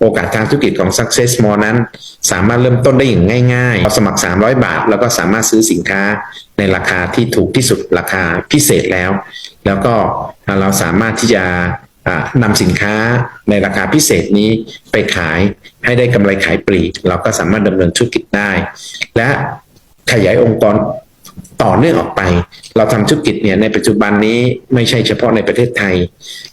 โอกาสทางธุรกิจของ Success Mall นั้น สามารถเริ่มต้นได้อย่างง่ายๆเราสมัคร 300 บาท แล้วก็สามารถซื้อสินค้าในราคาที่ถูกที่สุดราคาพิเศษแล้ว แล้วก็เราสามารถที่จะนำสินค้าในราคาพิเศษนี้ไปขายให้ได้กำไรขายปลีกเราก็สามารถดำเนินธุรกิจได้ และขยายองค์กร ต่อเนื่องออกไป เราทำธุรกิจเนี่ยในปัจจุบันนี้ไม่ใช่เฉพาะในประเทศไทย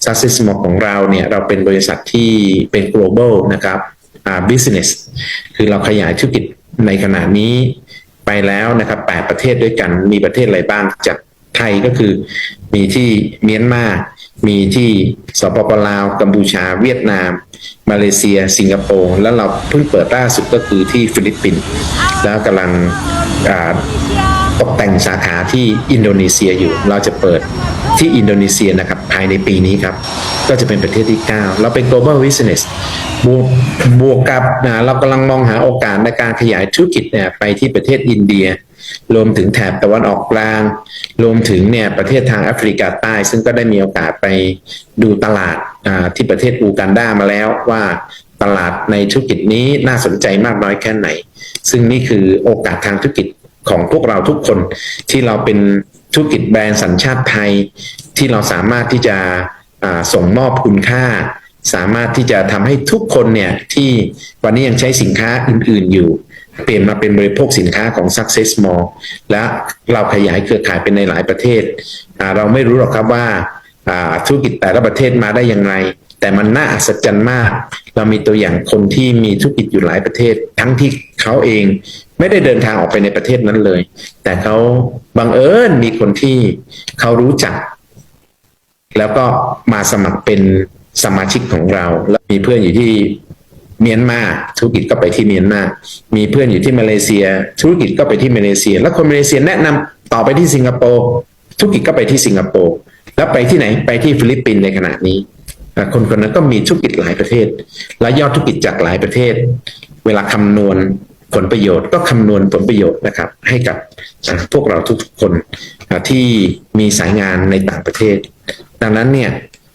Success Mall ของเราเนี่ยเราเป็นบริษัทที่เป็น global นะครับอ่า business คือเราขยายธุรกิจในขณะนี้ไปแล้วนะครับ8ประเทศด้วยกันมีประเทศอะไรบ้างจากไทยก็คือมีที่เมียนมามีที่สปปลาว กัมพูชา เวียดนาม มาเลเซีย สิงคโปร์ แล้วเราเพิ่งเปิดล่าสุดก็คือที่ฟิลิปปินส์ แล้วกำลังอ่า ตกแต่งสาขาที่อินโดนีเซียอยู่ เราจะเปิดที่อินโดนีเซียนะครับภายในปีนี้ครับ ก็จะเป็นประเทศที่ 9 เราเป็น global business บวกบวกกับนะเรากำลังมองหาโอกาสในการขยายธุรกิจเนี่ยไปที่ประเทศอินเดีย รวมถึงแถบตะวันออกกลาง รวมถึงเนี่ยประเทศทางแอฟริกาใต้ ซึ่งก็ได้มีโอกาสไปดูตลาดที่ประเทศอูกันดามาแล้วว่าตลาดในธุรกิจนี้น่าสนใจมากน้อยแค่ไหน ซึ่งนี่คือโอกาสทางธุรกิจ ของพวกเราทุกคนที่เราเป็นธุรกิจแบรนด์สัญชาติไทย ที่เราสามารถที่จะส่งมอบคุณค่า สามารถที่จะทำให้ทุกคนเนี่ยที่วันนี้ยังใช้สินค้าอื่น ๆ อยู่ เปลี่ยนมาเป็นบริโภคสินค้าของ Success Mall และเราขยายเครือข่ายเป็นในหลายประเทศ เราไม่รู้หรอกครับว่าอ่าธุรกิจแต่ละประเทศมาได้อย่างไร แต่มันน่าอัศจรรย์มาก เรามีตัวอย่างคนที่มีธุรกิจอยู่หลายประเทศ ทั้งที่เขาเองไม่ได้เดินทางออกไปในประเทศนั้นเลย แต่เขาบังเอิญมีคนที่เขารู้จัก แล้วก็มาสมัครเป็นสมาชิกของเรา แล้วมีเพื่อนอยู่ที่เมียนมาธุรกิจก็ไปที่เมียนมา มีเพื่อนอยู่ที่มาเลเซีย ธุรกิจก็ไปที่มาเลเซีย แล้วคนมาเลเซียแนะนำต่อไปที่สิงคโปร์ธุรกิจก็ไปที่สิงคโปร์แล้วไปที่ไหนไปที่ฟิลิปปินส์ในขณะนี้ คนคนนั้นก็มีธุรกิจหลายประเทศ และยอดธุรกิจจากหลายประเทศ เวลาคำนวณผลประโยชน์ก็คำนวณผลประโยชน์นะครับ ให้กับพวกเราทุกๆคนที่มีสายงานในต่างประเทศ ดังนั้นเนี่ย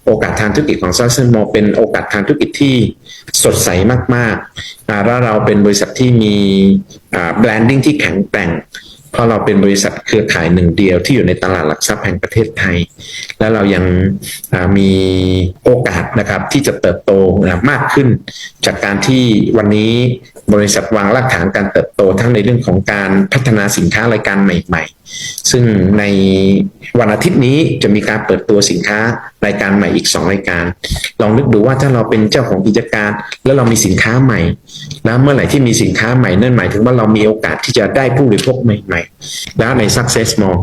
โอกาสทางธุรกิจของซัสเซนโมเป็นโอกาสทางธุรกิจที่สดใสมากๆอ่าแล้วเราเป็นบริษัทที่มีแบรนดิ้งที่แข็งแกร่ง เพราะเราเป็นบริษัทเครือข่ายหนึ่งเดียวที่อยู่ในตลาดหลักทรัพย์แห่งประเทศไทย และเรายังมีโอกาส นะครับที่จะเติบโตนะมากขึ้น จากการที่วันนี้บริษัทวางรากฐานการเติบโตทั้งในเรื่องของการพัฒนาสินค้ารายการใหม่ ๆ ซึ่งในวันอาทิตย์นี้จะมีการเปิดตัวสินค้ารายการใหม่อีก 2 รายการ ลองนึกดูว่าถ้าเราเป็นเจ้าของกิจการ แล้วเรามีสินค้าใหม่ แล้วเมื่อไหร่ที่มีสินค้าใหม่นั่นหมายถึงว่าเรามีโอกาสที่จะได้ผู้บริโภคใหม่ ๆ แล้วใน Success Mall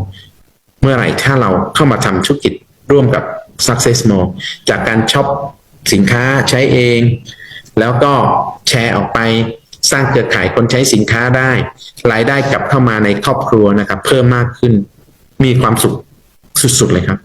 เมื่อไหร่ถ้าเราเข้ามาทำธุรกิจร่วมกับ Success more จากการช็อปสินค้าใช้เอง แล้วก็แชร์ออกไปสร้างเครือข่ายคนใช้สินค้าได้ รายได้กลับเข้ามาในครอบครัวนะครับ เพิ่มมากขึ้นมีความสุขสุดๆเลยครับ